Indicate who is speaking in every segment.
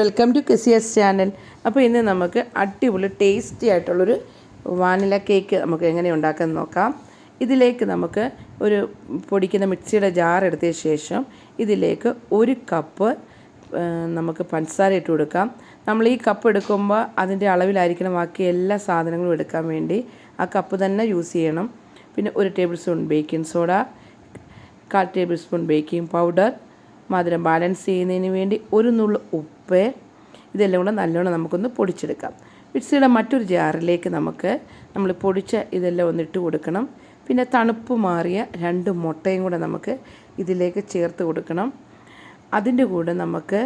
Speaker 1: Welcome to കെസിയസ് channel അപ്പോൾ ഇന്ന് നമുക്ക് അടിപൊളി ടേസ്റ്റി ആയിട്ടുള്ളൊരു വാനില കേക്ക് നമുക്ക് എങ്ങനെ ഉണ്ടാക്കാമെന്ന് നോക്കാം. ഇതിലേക്ക് നമുക്ക് ഒരു പൊടിക്കുന്ന മിക്സിയുടെ ജാർ എടുത്ത ശേഷം ഇതിലേക്ക് ഒരു കപ്പ് നമുക്ക് പഞ്ചസാര ഇട്ട് കൊടുക്കാം. നമ്മൾ ഈ കപ്പ് എടുക്കുമ്പോൾ അതിന്റെ അളവിലായിരിക്കണം ബാക്കി എല്ലാ സാധനങ്ങളും എടുക്കാൻ വേണ്ടി. ആ കപ്പ് തന്നെ യൂസ് ചെയ്യണം. പിന്നെ ഒരു ടേബിൾ സ്പൂൺ ബേക്കിംഗ് സോഡ കാൽ ടേബിൾ സ്പൂൺ ബേക്കിംഗ് പൗഡർ മധുരം ബാലൻസ് ചെയ്യുന്നതിന് വേണ്ടി ഒരു നുള്ളു ഉപ്പ്. ഇതെല്ലാം കൂടെ നല്ലോണം നമുക്കൊന്ന് പൊടിച്ചെടുക്കാം. മിക്സിയുടെ മറ്റൊരു ജാറിലേക്ക് നമുക്ക് നമ്മൾ പൊടിച്ച ഇതെല്ലാം ഒന്ന് ഇട്ട് കൊടുക്കണം. പിന്നെ തണുപ്പ് മാറിയ രണ്ട് മുട്ടയും കൂടെ നമുക്ക് ഇതിലേക്ക് ചേർത്ത് കൊടുക്കണം. അതിന്റെ കൂടെ നമുക്ക്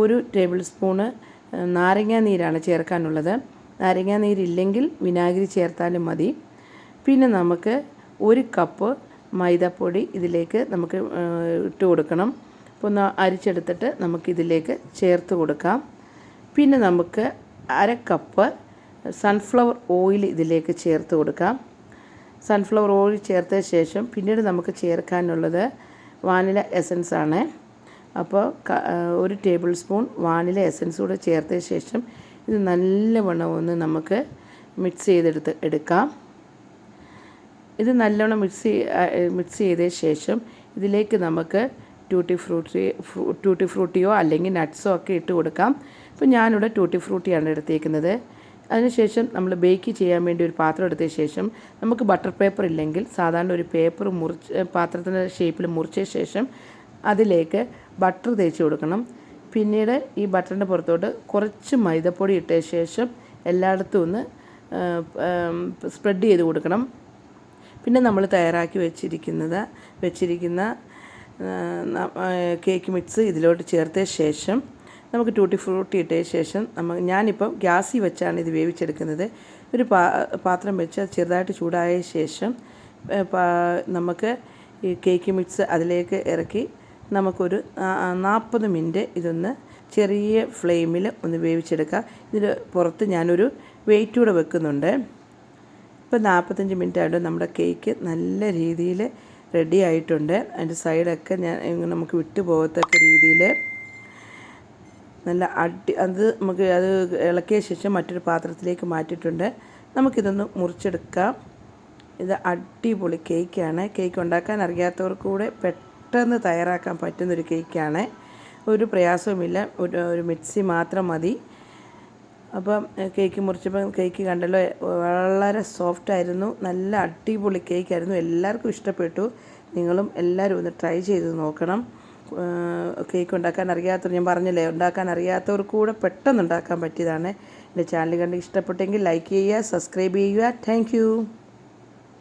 Speaker 1: ഒരു ടേബിൾ സ്പൂണ് നാരങ്ങാ നീരാണ് ചേർക്കാനുള്ളത്. നാരങ്ങാ നീരില്ലെങ്കിൽ വിനാഗിരി ചേർത്താലും മതി. പിന്നെ നമുക്ക് ഒരു കപ്പ് മൈദപ്പൊടി ഇതിലേക്ക് നമുക്ക് ഇട്ട് കൊടുക്കണം. അപ്പോൾ ഒന്ന് അരിച്ചെടുത്തിട്ട് നമുക്കിതിലേക്ക് ചേർത്ത് കൊടുക്കാം. പിന്നെ നമുക്ക് അര കപ്പ് സൺഫ്ലവർ ഓയിൽ ഇതിലേക്ക് ചേർത്ത് കൊടുക്കാം. സൺഫ്ലവർ ഓയിൽ ചേർത്ത ശേഷം പിന്നീട് നമുക്ക് ചേർക്കാനുള്ളത് വാനില എസൻസ് ആണ്. അപ്പോൾ ഒരു ടേബിൾ സ്പൂൺ വാനില എസൻസ് കൂടെ ചേർത്ത ശേഷം ഇത് നല്ലവണ്ണം ഒന്ന് നമുക്ക് മിക്സ് ചെയ്തെടുത്ത് എടുക്കാം. ഇത് നല്ലവണ്ണം മിക്സ് മിക്സ് ചെയ്ത ശേഷം ഇതിലേക്ക് നമുക്ക് ട്യൂട്ടി ഫ്രൂട്ടി ട്യൂട്ടി ഫ്രൂട്ടിയോ അല്ലെങ്കിൽ നട്ട്സോ ഒക്കെ ഇട്ട് കൊടുക്കാം. ഇപ്പോൾ ഞാനിവിടെ ട്യൂട്ടി ഫ്രൂട്ടിയാണ് എടുത്തേക്കുന്നത്. അതിനുശേഷം നമ്മൾ ബേക്ക് ചെയ്യാൻ വേണ്ടി ഒരു പാത്രം എടുത്ത ശേഷം നമുക്ക് ബട്ടർ പേപ്പർ ഇല്ലെങ്കിൽ സാധാരണ ഒരു പേപ്പർ മുറിച്ച് പാത്രത്തിന്റെ ഷേപ്പിൽ മുറിച്ച ശേഷം അതിലേക്ക് ബട്ടർ തേച്ച് കൊടുക്കണം. പിന്നീട് ഈ ബട്ടറിന്റെ പുറത്തോട്ട് കുറച്ച് മൈദപ്പൊടി ഇട്ട ശേഷം എല്ലായിടത്തും ഒന്ന് സ്പ്രെഡ് ചെയ്ത് കൊടുക്കണം. പിന്നെ നമ്മൾ തയ്യാറാക്കി വെച്ചിരിക്കുന്നത് വെച്ചിരിക്കുന്ന കേക്ക് മിക്സ് ഇതിലോട്ട് ചേർത്ത ശേഷം നമുക്ക് ടൂട്ടി ഫ്രൂട്ടി ഇട്ട ശേഷം നമ്മൾ ഞാനിപ്പം ഗ്യാസിൽ വെച്ചാണ് ഇത് വേവിച്ചെടുക്കുന്നത്. ഒരു പാ പാത്രം വെച്ച് ചെറുതായിട്ട് ചൂടായ ശേഷം നമുക്ക് ഈ കേക്ക് മിക്സ് അതിലേക്ക് ഇറക്കി നമുക്കൊരു നാൽപ്പത് മിനിറ്റ് ഇതൊന്ന് ചെറിയ ഫ്ലെയിമിൽ ഒന്ന് വേവിച്ചെടുക്കുക ഇതിന് പുറത്ത് ഞാനൊരു വെയിറ്റ് കൂടെ വെക്കുന്നുണ്ട്. ഇപ്പോൾ നാൽപ്പത്തഞ്ച് മിനിറ്റ് ആയിട്ട് നമ്മുടെ കേക്ക് നല്ല രീതിയിൽ റെഡി ആയിട്ടുണ്ട്. അതിന്റെ സൈഡൊക്കെ ഞാൻ നമുക്ക് വിട്ടു പോകത്തക്ക രീതിയിൽ നല്ല അടി അത് നമുക്ക് അത് ഇളക്കിയ ശേഷം മറ്റൊരു പാത്രത്തിലേക്ക് മാറ്റിയിട്ടുണ്ട്. നമുക്കിതൊന്ന് മുറിച്ചെടുക്കാം. ഇത് അടിപൊളി കേക്കാണ് കേക്ക് ഉണ്ടാക്കാൻ അറിയാത്തവർക്ക് കൂടെ പെട്ടെന്ന് തയ്യാറാക്കാൻ പറ്റുന്നൊരു കേക്കാണ് ഒരു പ്രയാസവുമില്ല. ഒരു ഒരു മിക്സി മാത്രം മതി. അപ്പം കേക്ക് മുറിച്ചപ്പം കേക്ക് കണ്ടല്ലോ വളരെ സോഫ്റ്റ് ആയിരുന്നു. നല്ല അടിപൊളി കേക്കായിരുന്നു എല്ലാവർക്കും ഇഷ്ടപ്പെട്ടു. നിങ്ങളും എല്ലാവരും ഒന്ന് ട്രൈ ചെയ്ത് നോക്കണം. കേക്ക് ഉണ്ടാക്കാൻ അറിയാത്തവർ ഞാൻ പറഞ്ഞില്ലേ ഉണ്ടാക്കാൻ അറിയാത്തവർ കൂടെ പെട്ടെന്ന് ഉണ്ടാക്കാൻ പറ്റിയതാണ്. എന്റെ ചാനൽ കണ്ട് ഇഷ്ടപ്പെട്ടെങ്കിൽ ലൈക്ക് ചെയ്യുക സബ്സ്ക്രൈബ് ചെയ്യുക. താങ്ക്